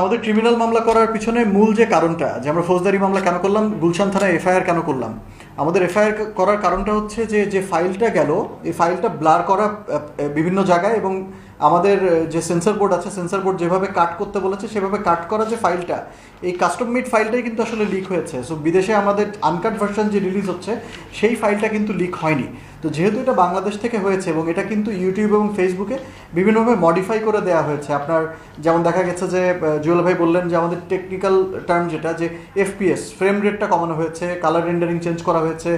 আমাদের ক্রিমিনাল মামলা করার পিছনে মূল যে কারণটা, যে আমরা ফৌজদারি মামলা কেন করলাম, গুলশান থানায় এফআইআর কেন করলাম? আমাদের এফআইআর করার কারণটা হচ্ছে যে যে ফাইলটা গেল, এই ফাইলটা ব্লার করা বিভিন্ন জায়গায় এবং আমাদের যে সেন্সর বোর্ড আছে সেন্সর বোর্ড যেভাবে কাট করতে বলেছে, সেভাবে কাট করা যে ফাইলটা এই কাস্টম মেড ফাইলটাই কিন্তু আসলে লিক হয়েছে। সো বিদেশে আমাদের আনকাট ভার্সন যে রিলিজ হচ্ছে, সেই ফাইলটা কিন্তু লিক হয়নি। তো যেহেতু এটা বাংলাদেশ থেকে হয়েছে এবং এটা কিন্তু ইউটিউব এবং ফেসবুকে বিভিন্নভাবে মডিফাই করে দেওয়া হয়েছে। আপনার যেমন দেখা গেছে যে জুয়েল ভাই বললেন যে, আমাদের টেকনিক্যাল টার্ম যেটা, যে এফপিএস ফ্রেম রেটটা কমানো হয়েছে কালার রেন্ডারিং চেঞ্জ করা হয়েছে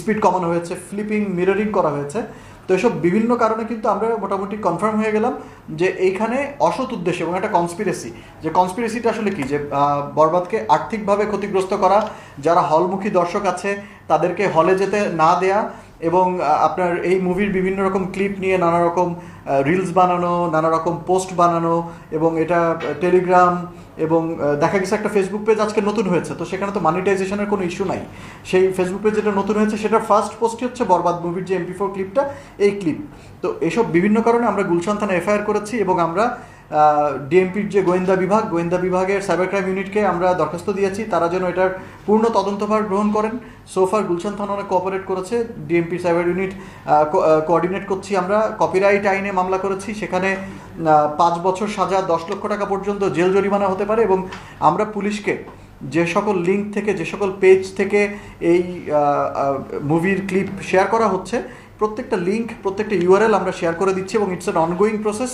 স্পিড কমানো হয়েছে ফ্লিপিং মিররিং করা হয়েছে। তো এসব বিভিন্ন কারণে কিন্তু আমরা মোটামুটি কনফার্ম হয়ে গেলাম যে এইখানে অসৎ উদ্দেশ্য এবং একটা কনস্পিরেসি যে কনস্পিরেসিটা আসলে কি? যে বরবাদকে আর্থিকভাবে ক্ষতিগ্রস্ত করা, যারা হলমুখী দর্শক আছে, তাদেরকে হলে যেতে না দেয়া এবং আপনার এই মুভির বিভিন্ন রকম ক্লিপ নিয়ে নানা রকম রিলস বানানো, নানা রকম পোস্ট বানানো এবং এটা টেলিগ্রাম এবং দেখা গেছে একটা ফেসবুক পেজ আজকে নতুন হয়েছে, তো সেখানে তো মানিটাইজেশনের কোনো ইস্যু নাই। সেই ফেসবুক পেজ যেটা নতুন হয়েছে সেটা ফার্স্ট পোস্টই হচ্ছে বরবাদ মুভির যে এমপি ফোর ক্লিপটা এই ক্লিপ তো এসব বিভিন্ন কারণে আমরা গুলশান থানা এফআইআর করেছি এবং আমরা ডিএমপির যে গোয়েন্দা বিভাগ, গোয়েন্দা বিভাগের সাইবার ক্রাইম ইউনিটকে আমরা দরখাস্ত দিয়েছি, তারা যেন এটার পূর্ণ তদন্তভার গ্রহণ করেন। সোফার গুলশান থানা কোঅপারেট করেছে, ডিএমপি সাইবার ইউনিট কোঅর্ডিনেট করছি আমরা। কপিরাইট আইনে মামলা করেছি, সেখানে পাঁচ বছর সাজা, দশ লক্ষ টাকা পর্যন্ত জেল জরিমানা হতে পারে এবং আমরা পুলিশকে যে সকল লিঙ্ক থেকে, যে সকল পেজ থেকে এই মুভির ক্লিপ শেয়ার করা হচ্ছে, প্রত্যেকটা লিঙ্ক প্রত্যেকটা ইউআরএল আমরা শেয়ার করে দিচ্ছি এবং ইটস অ্যান অনগোয়িং প্রসেস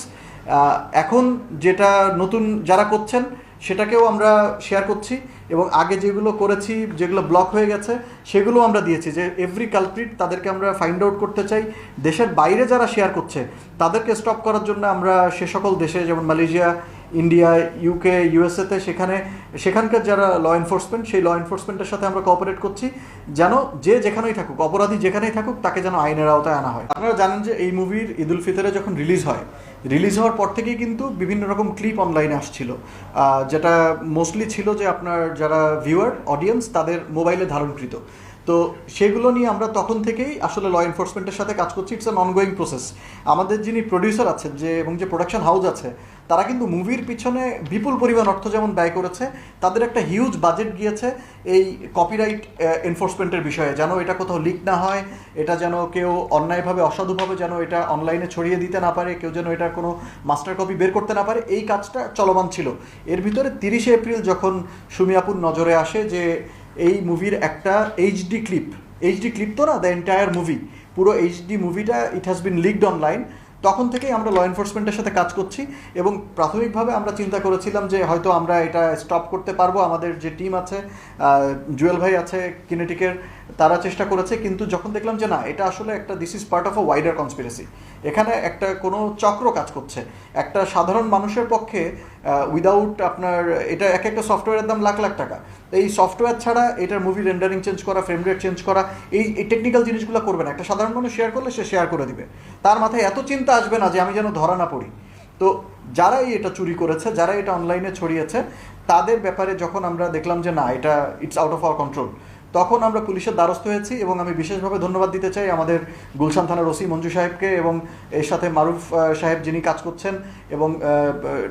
এখন যেটা নতুন যারা করছেন, সেটাকেও আমরা শেয়ার করছি এবং আগে যেগুলো করেছি, যেগুলো ব্লক হয়ে গেছে, সেগুলো আমরা দিয়েছি যে এভরি কালপ্রিট তাদেরকে আমরা ফাইন্ড আউট করতে চাই। দেশের বাইরে যারা শেয়ার করছে, তাদেরকে স্টপ করার জন্য আমরা সে সকল দেশে, যেমন মালয়েশিয়া ইন্ডিয়া ইউকে ইউএসএতে সেখানে, সেখানকার যারা ল এনফোর্সমেন্ট সেই ল এনফোর্সমেন্টের সাথে আমরা কোঅপারেট করছি, যেন যে যেখানেই থাকুক, অপরাধী যেখানেই থাকুক, তাকে যেন আইনের আওতায় আনা হয়। আপনারা জানেন যে এই মুভির ঈদ উল ফিতরে যখন রিলিজ হয় রিলিজ হওয়ার পর থেকেই কিন্তু বিভিন্ন রকম ক্লিপ অনলাইনে আসছিল। যেটা মোস্টলি ছিল যে আপনার যারা ভিউয়ার অডিয়েন্স তাদের মোবাইলে ধারণকৃত। তো সেগুলো নিয়ে আমরা তখন থেকেই আসলে ল এনফোর্সমেন্টের সাথে কাজ করছি। ইটস অ্যান অনগোয়িং প্রসেস আমাদের যিনি প্রডিউসার আছেন যে, এবং যে প্রোডাকশন হাউস আছে, তারা কিন্তু মুভির পিছনে বিপুল পরিমাণ অর্থ যেমন ব্যয় করেছে, তাদের একটা হিউজ বাজেট গিয়েছে এই কপিরাইট এনফোর্সমেন্টের বিষয়ে। যেন এটা কোথাও লিক না হয়, এটা যেন কেউ অন্যায়ভাবে, অসাধুভাবে যেন এটা অনলাইনে ছড়িয়ে দিতে না পারে, কেউ যেন এটার কোনো মাস্টার কপি বের করতে না পারে, এই কাজটা চলমান ছিল। এর ভিতরে তিরিশে এপ্রিল যখন সুমিয়াপুর নজরে আসে যে এই মুভির একটা এইচডি ক্লিপ এইচডি ক্লিপ তো না দ্য এন্টায়ার মুভি পুরো এইচডি মুভিটা it has been leaked online তখন থেকেই আমরা ল এনফোর্সমেন্টের সাথে কাজ করছি এবং প্রাথমিকভাবে আমরা চিন্তা করেছিলাম যে হয়তো আমরা এটা স্টপ করতে পারব। আমাদের যে টিম আছে জুয়েল ভাই আছে কিনেটিকের তারা চেষ্টা করেছে। কিন্তু যখন দেখলাম যে না, এটা আসলে একটা this is part of a wider conspiracy এখানে একটা কোনো চক্র কাজ করছে। একটা সাধারণ মানুষের পক্ষে উইদাউট আপনার, এটা এক একটা সফটওয়্যারের দাম লাখ লাখ টাকা। এই সফটওয়্যার ছাড়া এটার মুভি রেন্ডারিং চেঞ্জ করা ফ্রেম রেট চেঞ্জ করা, এই এই টেকনিক্যাল জিনিসগুলো করবে না। একটা সাধারণ মানুষ শেয়ার করলে সে শেয়ার করে দিবে। তার মাথায় এত চিন্তা আসবে না যে আমি যেন ধরা না পড়ি। তো যারাই এটা চুরি করেছে, যারা এটা অনলাইনে ছড়িয়েছে, তাদের ব্যাপারে যখন আমরা দেখলাম যে না, এটা it's out of our control তখন আমরা পুলিশের দ্বারস্থ হয়েছি এবং আমি বিশেষভাবে ধন্যবাদ দিতে চাই আমাদের গুলশান থানার ওসি মঞ্জু সাহেবকে এবং এর সাথে মারুফ সাহেব যিনি কাজ করছেন এবং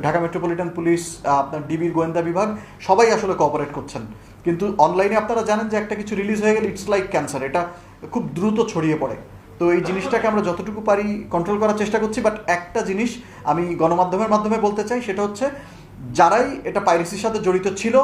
ঢাকা মেট্রোপলিটন পুলিশ আপনার ডিবির গোয়েন্দা বিভাগ, সবাই আসলে কোঅপারেট করছেন। কিন্তু অনলাইনে আপনারা জানেন যে একটা কিছু রিলিজ হয়ে গেলে ইটস লাইক ক্যান্সার এটা খুব দ্রুত ছড়িয়ে পড়ে। তো এই জিনিসটাকে আমরা যতটুকু পারি কন্ট্রোল করার চেষ্টা করছি বাট একটা জিনিস আমি গণমাধ্যমের মাধ্যমে বলতে চাই, সেটা হচ্ছে যারাই এটা পাইরেসির সাথে জড়িত ছিল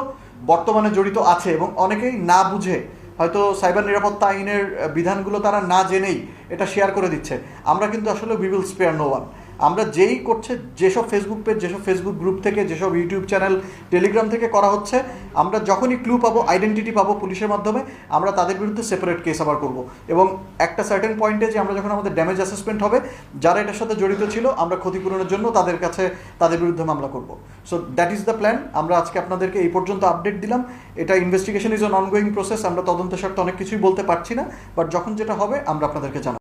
বর্তমানে জড়িত আছে এবং অনেকেই না বুঝে হয়তো সাইবার নিরাপত্তা আইনের বিধানগুলো তারা না জেনেই এটা শেয়ার করে দিচ্ছে। আমরা কিন্তু আসলে we will spare no one আমরা যেই করছে, যেসব ফেসবুক পেজ যেসব ফেসবুক গ্রুপ থেকে, যেসব ইউটিউব চ্যানেল টেলিগ্রাম থেকে করা হচ্ছে, আমরা যখনই ক্লু পাবো আইডেন্টিটি পাবো পুলিশের মাধ্যমে, আমরা তাদের বিরুদ্ধে সেপারেট কেস আবার করব। এবং একটা সার্টেন পয়েন্টে যে আমরা যখন আমাদের ড্যামেজ অ্যাসেসমেন্ট হবে, যারা এটার সাথে জড়িত ছিল, আমরা ক্ষতিপূরণের জন্য তাদের কাছে তাদের বিরুদ্ধে মামলা করব। So that is the plan আমরা আজকে আপনাদেরকে এই পর্যন্ত আপডেট দিলাম। এটা investigation is on ongoing process আমরা তদন্তের স্বার্থে অনেক কিছুই বলতে পারছি না বাট যখন যেটা হবে, আমরা আপনাদেরকে জানাব।